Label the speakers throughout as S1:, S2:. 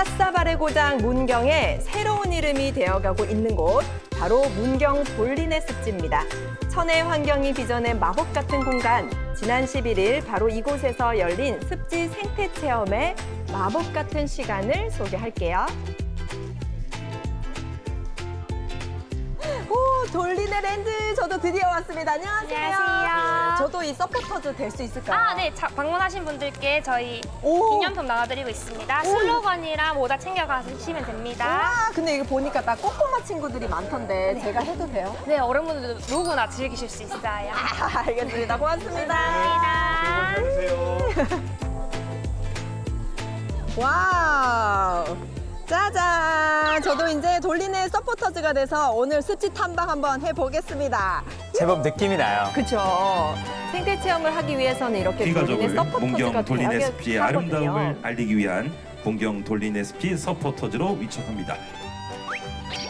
S1: 찻사발의 고장 문경에 새로운 이름이 되어가고 있는 곳 바로 문경 돌리네 습지입니다. 천혜의 환경이 빚어낸 마법 같은 공간. 지난 11일 바로 이곳에서 열린 습지 생태 체험의 마법 같은 시간을 소개할게요. 오, 돌리네 랜드 저도 드디어 왔습니다. 안녕하세요.
S2: 안녕하세요.
S1: 저도 이 서포터즈 될 수 있을까요?
S2: 아, 네. 자, 방문하신 분들께 저희
S1: 오.
S2: 기념품 나눠드리고 있습니다. 슬로건이랑 모자 챙겨가시면 됩니다.
S1: 아, 근데 이거 보니까 딱 꼬꼬마 친구들이 많던데 제가 해도 돼요?
S2: 네, 어른분들도 누구나 즐기실 수 있어요.
S1: 아, 알겠습니다. 고맙습니다.
S2: 감사합니다.
S1: 와우. 짜잔. 저도 이제 돌리네 서포터즈가 돼서 오늘 습지 탐방 한번 해보겠습니다.
S3: 제법 느낌이 나요.
S1: 그쵸. 생태 체험을 하기 위해서는 이렇게 돌리네
S4: 피가족을
S1: 서포터즈가
S4: 문경 돌리네 습지의
S1: 돼야
S4: 아름다움을. 알리기 위한 문경 돌리네 습지 서포터즈로 위촉합니다.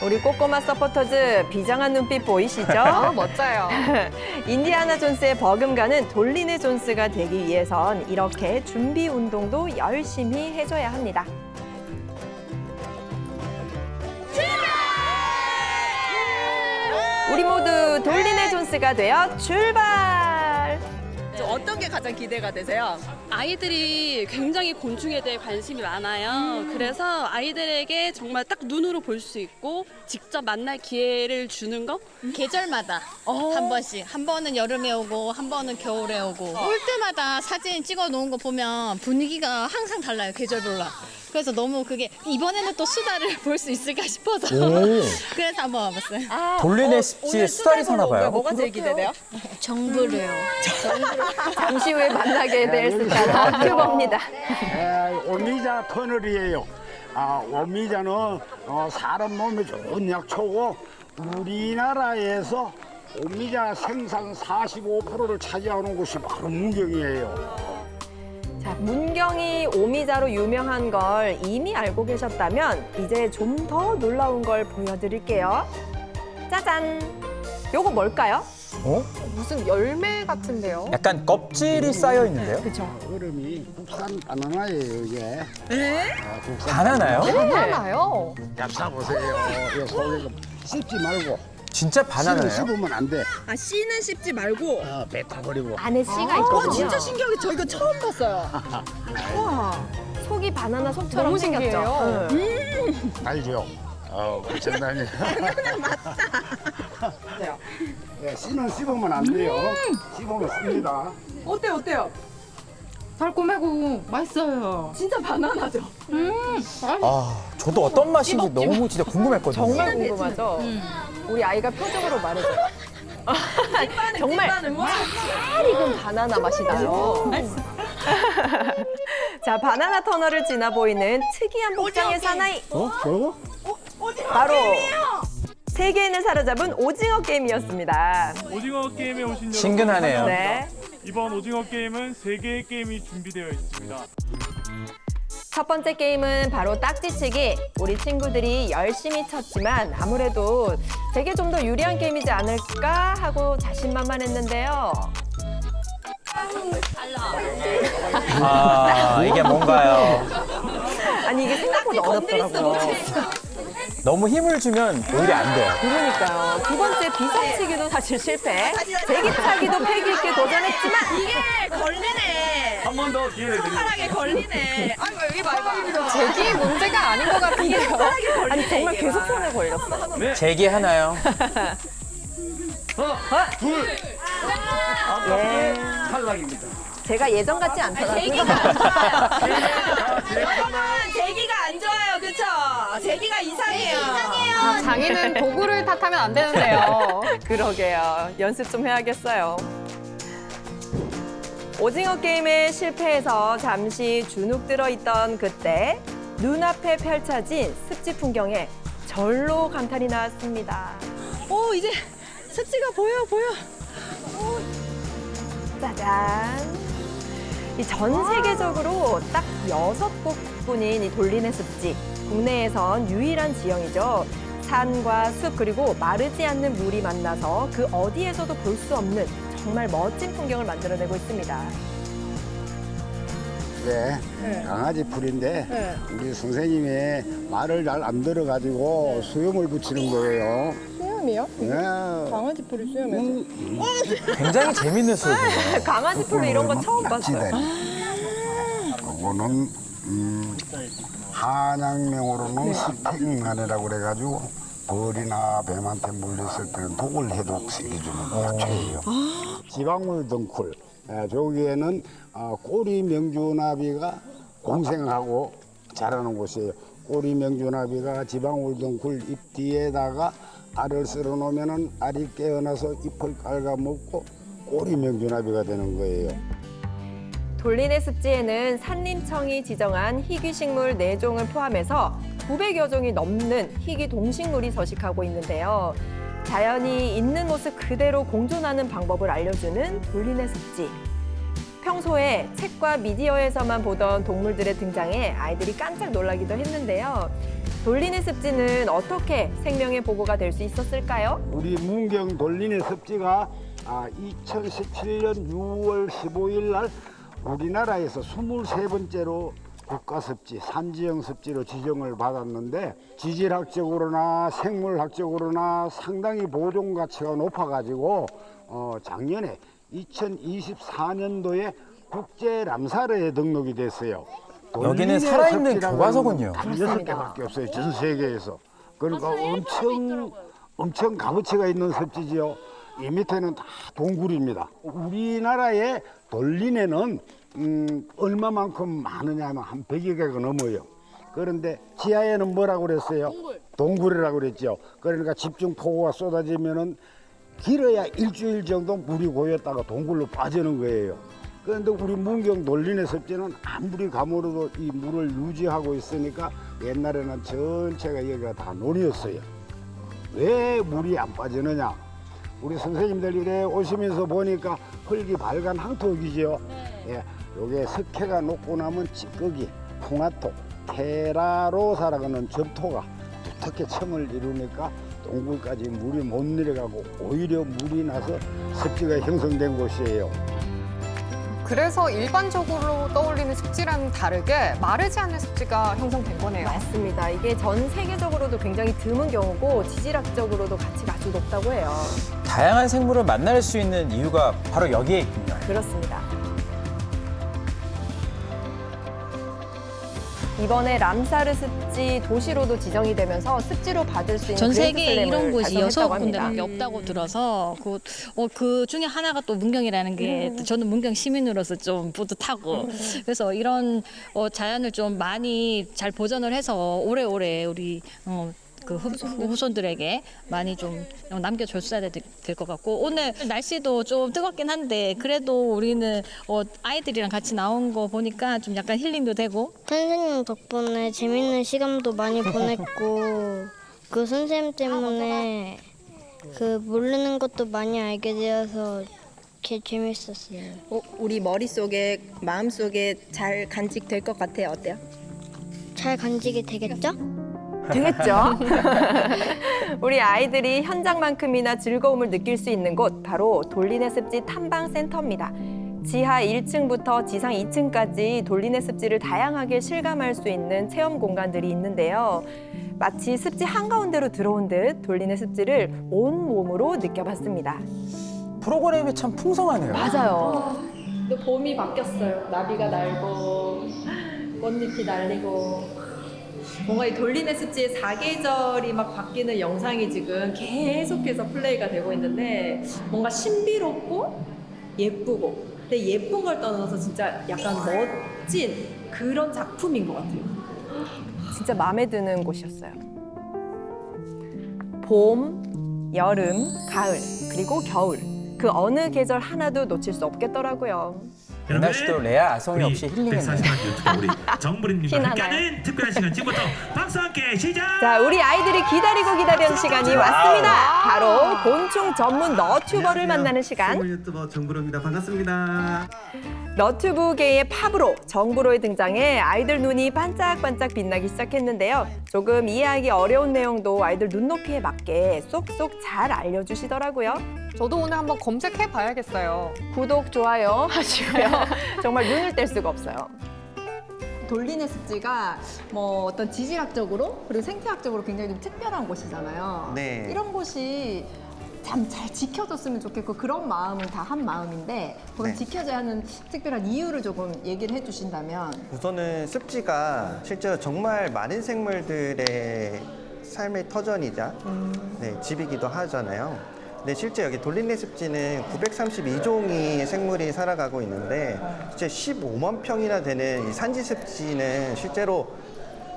S1: 우리 꼬꼬마 서포터즈 비장한 눈빛 보이시죠?
S5: 멋져요.
S1: 인디아나 존스의 버금가는 돌리네 존스가 되기 위해선 이렇게 준비 운동도 열심히 해줘야 합니다. 우리 모두 돌리네 존스가 되어 출발! 어떤 게 가장 기대가 되세요?
S6: 아이들이 굉장히 곤충에 대해 관심이 많아요. 그래서 아이들에게 정말 딱 눈으로 볼 수 있고 직접 만날 기회를 주는 거?
S7: 계절마다 한 번씩 한 번은 여름에 오고 한 번은 겨울에 오고 올 때마다 사진 찍어 놓은 거 보면 분위기가 항상 달라요 계절별로 그래서 너무 그게 이번에는 또 수다를 볼 수 있을까 싶어서 그래서 한번 와봤어요
S3: 돌리네 습지에 수달이 사나 봐요.
S1: 뭐가 제일 기대돼요?
S7: 정부래요
S1: 잠시 후에 만나게 될 스타 큐버입니다.
S8: 에, 오미자 터널이에요. 아, 오미자는 어, 사람 몸에 좋은 약초고 우리나라에서 오미자 생산 45%를 차지하는 곳이 바로 문경이에요.
S1: 자, 문경이 오미자로 유명한 걸 이미 알고 계셨다면 이제 좀 더 놀라운 걸 보여드릴게요. 짜잔! 요거 뭘까요?
S3: 어?
S5: 무슨 열매 같은데요?
S3: 약간 껍질이 쌓여 있는데요?
S1: 그쵸?
S8: 얼음이 국산 바나나예요, 이게. 아, 국산
S3: 바나나요?
S5: 하나요?
S8: 얍사 보세요. 이 속에 씹지 말고.
S3: 진짜
S8: 씨는
S3: 바나나예요?
S8: 씹으면 안 돼.
S1: 아, 씨는 씹지 말고
S8: 어, 뱉어버리고.
S1: 안에 씨가 있거든요. 진짜 신기하게 저 이거 처음 봤어요. 와, 속이 바나나 속처럼
S5: 너무
S1: 생겼죠?
S5: 신기해요.
S1: 응.
S8: 알죠? 어, 엄청나네.
S1: 맞다.
S8: 예, 씨는 씹으면 안 돼요. 씹으면 씁니다.
S1: 어때요, 어때요?
S5: 달콤하고 맛있어요.
S1: 진짜 바나나죠?
S3: 아, 저도 어떤 맛인지 너무 진짜 궁금했거든요.
S1: 정말 궁금하죠? 우리 아이가 표정으로 말해줘요. 정말 잘 익은 바나나 맛이 나요. 자, 바나나 터널을 지나 보이는 특이한 복장의 사나이.
S8: 어? 저거?
S1: 바로 세계인을 사로잡은 오징어 게임이었습니다.
S9: 오징어 게임에 오신 여러분
S3: 친근하네요.
S1: 네.
S9: 이번 오징어 게임은 세 개의 게임이 준비되어 있습니다.
S1: 첫 번째 게임은 바로 딱지치기. 우리 친구들이 열심히 쳤지만 아무래도 되게 좀 더 유리한 게임이지 않을까 하고 자신만만했는데요.
S3: 아, 이게 뭔가요?
S1: 아니 이게 생각보다 어렵더라고요.
S3: 너무 힘을 주면 오히려 안 돼요.
S1: 그러니까요. 두 번째 비석치기도 사실 실패. 제기차기도 패기 있게 도전했지만
S4: 한 번 더 기회를 드립니다.
S5: 제기 문제가 아닌 것 같은데요.
S1: 아니 정말 계속 손에 걸렸어.
S3: 제기 하나요?
S4: 탈락입니다.
S1: 제가 예전 같지 않더라고요.
S10: 제기가 안 좋아요, 그쵸? 제기가 이상해요.
S5: 아, 장인은 도구를 탓하면 안 되는데요.
S1: 그러게요. 연습 좀 해야겠어요. 오징어 게임에 실패해서 잠시 주눅 들어 있던 그때 눈앞에 펼쳐진 습지 풍경에 절로 감탄이 나왔습니다.
S10: 오, 이제 습지가 보여, 보여.
S1: 짜잔. 이 전 세계적으로 딱 여섯 곳뿐인 이 돌리네 습지. 국내에선 유일한 지형이죠. 산과 숲 그리고 마르지 않는 물이 만나서 그 어디에서도 볼 수 없는 정말 멋진 풍경을 만들어내고 있습니다.
S8: 예, 강아지 풀인데 우리 선생님이 말을 잘 안 들어가지고 수염을 붙이는 거예요.
S10: 수염이요?
S8: 예.
S10: 강아지 풀이 수염이요?
S3: 굉장히 재밌는 수업이에요.
S1: 강아지 풀로 이런 거 처음 봤어요.
S8: 그거는 음, 한양명으로는 스팽간이라고 그래가지고 벌이나 뱀한테 물렸을 때는 독을 해독 세게주는 약초예요. 지방물 덩쿨. 예, 저기에는 어, 꼬리 명주나비가 공생하고 자라는 곳이에요. 꼬리 명주나비가 지방울 덩쿨 잎 뒤에다가 알을 쓸어 놓으면은 알이 깨어나서 잎을 깔아먹고 꼬리 명주나비가 되는 거예요.
S1: 돌리네 습지에는 산림청이 지정한 희귀식물 네종을 포함해서 900여 종이 넘는 희귀 동식물이 서식하고 있는데요. 자연이 있는 모습 그대로 공존하는 방법을 알려주는 돌리네 습지. 평소에 책과 미디어에서만 보던 동물들의 등장에 아이들이 깜짝 놀라기도 했는데요. 돌리네 습지는 어떻게 생명의 보고가 될 수 있었을까요?
S8: 우리 문경 돌리네 습지가 아, 2017년 6월 15일 날 우리나라에서 23번째로 국가습지, 산지형 습지로 지정을 받았는데 지질학적으로나 생물학적으로나 상당히 보존 가치가 높아가지고 어, 작년에 2024년도에 국제 람사르에 등록이 됐어요.
S3: 여기는 살아있는 교과서군요.
S8: 여섯 개밖에 없어요. 전 세계에서. 그러니까 엄청 엄청 값어치가 있는 습지지요. 이 밑에는 다 동굴입니다. 우리나라의 돌리네는 음, 얼마만큼 많으냐 하면 한 100여 개가 넘어요. 그런데 지하에는 뭐라고 그랬어요? 동굴. 이라고 그랬죠. 그러니까 집중 폭우가 쏟아지면은 길어야 일주일 정도 물이 고였다가 동굴로 빠지는 거예요. 그런데 우리 문경 돌리네 습지는 아무리 가물어도 이 물을 유지하고 있으니까 옛날에는 전체가 여기가 다 논이었어요. 왜 물이 안 빠지느냐? 우리 선생님들 이래 오시면서 보니까 흙이 발간 항토기지요. 예, 요게 석회가 녹고 나면 찌꺼기, 풍화토, 테라로사라고 하는 점토가 두텁게 층을 이루니까 동굴까지 물이 못 내려가고 오히려 물이 나서 습지가 형성된 곳이에요.
S5: 그래서 일반적으로 떠올리는 습지랑은 다르게 마르지 않는 습지가 형성된 거네요.
S1: 맞습니다. 이게 전 세계적으로도 굉장히 드문 경우고 지질학적으로도 가치가 아주 높다고 해요.
S3: 다양한 생물을 만날 수 있는 이유가 바로 여기에 있군요.
S1: 그렇습니다. 이번에 람사르 습지 도시로도 지정이 되면서 습지로 받을 수 있는
S7: 전 세계에 이런 곳이 여섯. 군데밖에 없다고 들어서 그, 어, 그 중에 하나가 또 문경이라는 게또 저는 문경 시민으로서 좀 뿌듯하고 그래서 이런 어, 자연을 좀 많이 잘 보존을 해서 오래오래 우리 어, 그 후, 후손 들에게 많이 좀 남겨줬어야 될 것 같고 오늘 날씨도 좀 뜨겁긴 한데 그래도 우리는 어, 아이들이랑 같이 나온 거 보니까 좀 약간 힐링도 되고
S11: 선생님 덕분에 재밌는 시간도 많이 보냈고 그 선생님 때문에 그 모르는 것도 많이 알게 되어서 게 재밌었어요.
S10: 어, 우리 머릿속에 마음속에 잘 간직될 것 같아요. 어때요?
S11: 잘 간직이 되겠죠?
S1: 되겠죠? 우리 아이들이 현장만큼이나 즐거움을 느낄 수 있는 곳 바로 돌리네 습지 탐방 센터입니다. 지하 1층부터 지상 2층까지 돌리네 습지를 다양하게 실감할 수 있는 체험 공간들이 있는데요. 마치 습지 한가운데로 들어온 듯 돌리네 습지를 온 몸으로 느껴봤습니다.
S3: 프로그램이 참 풍성하네요.
S1: 맞아요.
S2: 또 봄이 바뀌었어요. 나비가 날고 꽃잎이 날리고
S1: 뭔가 이 돌리네 습지의 사계절이 막 바뀌는 영상이 지금 계속해서 플레이가 되고 있는데 뭔가 신비롭고 예쁘고 근데 예쁜 걸 떠나서 진짜 약간 멋진 그런 작품인 것 같아요. 진짜 마음에 드는 곳이었어요. 봄, 여름, 가을, 그리고 겨울. 그 어느 계절 하나도 놓칠 수 없겠더라고요.
S3: 윤아 씨도 레아 아성이 없이 힐링했네요.
S4: 140만 유튜브 우리 정부리님과
S1: 피나나요?
S4: 함께하는 특별한 시간 지금부터 박수 함께 시작!
S1: 자, 우리 아이들이 기다리고 기다리는 시간이 왔습니다. 바로 곤충 전문 너튜버를 만나는 시간.
S12: 유튜버 정부로입니다. 반갑습니다.
S1: 너튜브계의 팝으로 정부로의 등장에 아이들 눈이 반짝반짝 빛나기 시작했는데요. 조금 이해하기 어려운 내용도 아이들 눈높이에 맞게 쏙쏙 잘 알려주시더라고요.
S5: 저도 오늘 한번 검색해 봐야겠어요.
S1: 구독, 좋아요 하시고요. 정말 눈을 뗄 수가 없어요. 돌리네 습지가 뭐 어떤 지질학적으로 그리고 생태학적으로 굉장히 좀 특별한 곳이잖아요.
S12: 네.
S1: 이런 곳이 참 잘 지켜졌으면 좋겠고 그런 마음은 다 한 마음인데 그건
S12: 네.
S1: 지켜져야 하는 특별한 이유를 조금 얘기를 해주신다면
S12: 우선은 습지가 실제로 정말 많은 생물들의 삶의 터전이자 네, 집이기도 하잖아요. 근데 실제 여기 돌린내 습지는 932종의 생물이 살아가고 있는데 실제 15만 평이나 되는 이 산지 습지는 실제로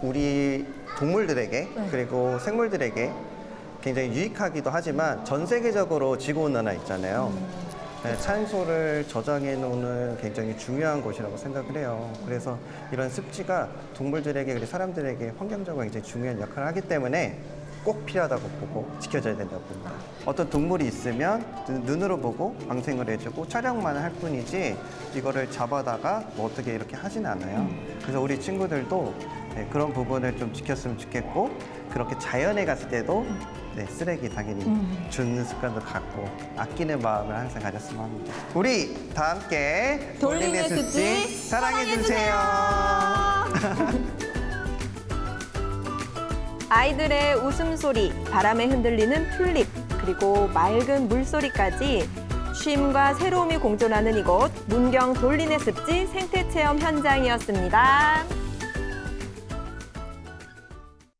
S12: 우리 동물들에게 그리고 생물들에게 굉장히 유익하기도 하지만 전 세계적으로 지구온난화 있잖아요. 네, 산소를 저장해 놓는 굉장히 중요한 곳이라고 생각을 해요. 그래서 이런 습지가 동물들에게 그리고 사람들에게 환경적으로 굉장히 중요한 역할을 하기 때문에 꼭 필요하다고 보고 지켜져야 된다고 봅니다. 어떤 동물이 있으면 눈- 눈으로 보고 방생을 해주고 촬영만 할 뿐이지 이거를 잡아다가 뭐 어떻게 이렇게 하진 않아요. 그래서 우리 친구들도 네, 그런 부분을 좀 지켰으면 좋겠고 그렇게 자연에 갔을 때도 네, 쓰레기 당연히 줍는 습관도 갖고 아끼는 마음을 항상 가졌으면 합니다. 우리 다 함께
S1: 돌리네 습지
S12: 사랑해주세요.
S1: 아이들의 웃음소리, 바람에 흔들리는 튤립, 그리고 맑은 물소리까지 쉼과 새로움이 공존하는 이곳 문경 돌리네 습지 생태체험 현장이었습니다.